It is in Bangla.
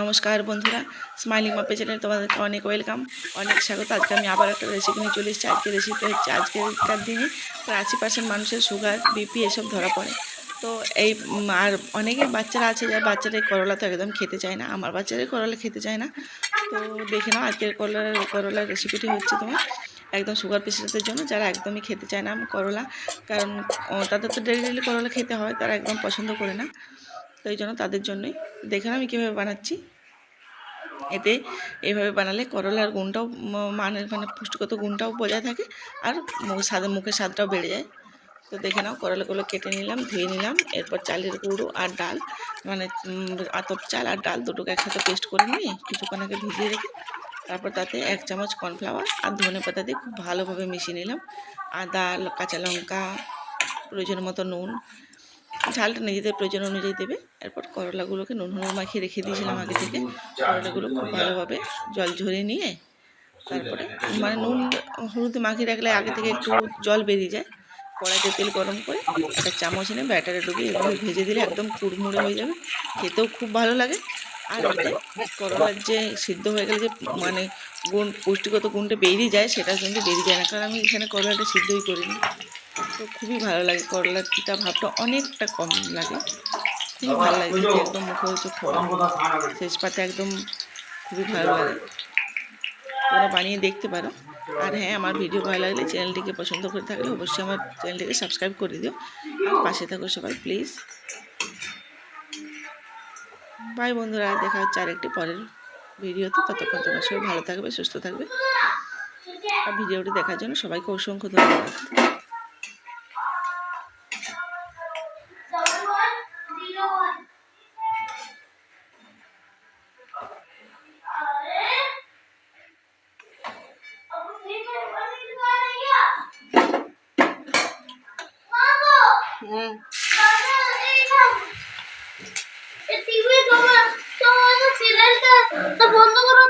নমস্কার বন্ধুরা স্মাইলিং মাপে চ্যানেল তোমাদেরকে অনেক ওয়েলকাম অনেক স্বাগত। আজকে আমি আবার একটা রেসিপি নিয়ে চলে এসেছি। আজকে রেসিপি হচ্ছে আজকেরকার দিনে প্রায় আশি পার্সেন্ট মানুষের সুগার বিপি এসব ধরা পড়ে। তো এই আর অনেকের বাচ্চারা আছে, যার বাচ্চারা করলা তো একদম খেতে চায় না, আমার বাচ্চারাই করলা খেতে চায় না। তো দেখে নাও আজকের করলার করলার রেসিপিটি হচ্ছে তোমার একদম সুগার পেশেন্টদের জন্য, যারা একদমই খেতে চায় না করলা। কারণ তাদের তো ডেলি ডেলি করলা খেতে হয়, তারা একদম পছন্দ করে না। তো এই জন্য তাদের জন্যই দেখে আমি কীভাবে বানাচ্ছি। এতে এভাবে বানালে করলার গুণটাও ম- মানে পুষ্টিগত গুণটাও বজায় থাকে আর স্বাদ, মুখের স্বাদটাও বেড়ে যায়। তো দেখে নাও করলাগুলো কেটে নিলাম, ধুয়ে নিলাম, এরপর চালের গুঁড়ো আর ডাল মানে আতপ চাল আর ডাল দুটোকে একসাথে পেস্ট করে নিয়ে কিছুক্ষণ আগে ভিজিয়ে রেখে তারপর তাতে এক চামচ কর্নফ্লাওয়ার আর ধনে পাতা দিয়ে খুব ভালোভাবে মিশিয়ে নিলাম। আদা, কাঁচা লঙ্কা, প্রয়োজন মতো নুন ঝালটা নিজেদের প্রয়োজন অনুযায়ী দেবে। এরপর করলাগুলোকে নুন, হলুদ মাখিয়ে রেখে দিয়েছিলাম আগে থেকে। করলাগুলো খুব ভালোভাবে জল ঝরিয়ে নিয়ে তারপরে মানে নুন, হলুদ মাখিয়ে রাখলে আগে থেকে একটু জল বেরিয়ে যায়। কড়াইতে তেল গরম করে একটা চামচ এনে ব্যাটারে ডুবিয়ে এভাবে ভেজে দিলে একদম কুড়মুড়ে হয়ে যাবে। খেতেও খুব ভালো লাগে। আর এতে করলার যে সিদ্ধ হয়ে গেলে যে মানে গুণ, পুষ্টিগত গুণটা বেরিয়ে যায় সেটা কিন্তু বেরিয়ে যায় না। কারণ আমি এখানে করলাটা সিদ্ধই করিনি। তো খুবই ভালো লাগে করলার তিতা ভাবটা অনেকটা কম লাগে। খুবই ভালো লাগে একদম মুখে হচ্ছে শেষ পাতে একদম খুবই ভালো লাগে। তোমরা বানিয়ে দেখতে পারো। আর হ্যাঁ আমার ভিডিও ভালো লাগলে চ্যানেলটিকে পছন্দ করে থাকলে অবশ্যই আমার চ্যানেলটিকে সাবস্ক্রাইব করে দিও। আর পাশে থাকো সবাই প্লিজ। বাই বন্ধুরা দেখা হচ্ছে আরেকটি পরের ভিডিওতে। ততক্ষণ তোমার সবাই ভালো থাকবে সুস্থ থাকবে। আর ভিডিওটি দেখার জন্য সবাইকে অসংখ্য ধন্যবাদ। बंद करो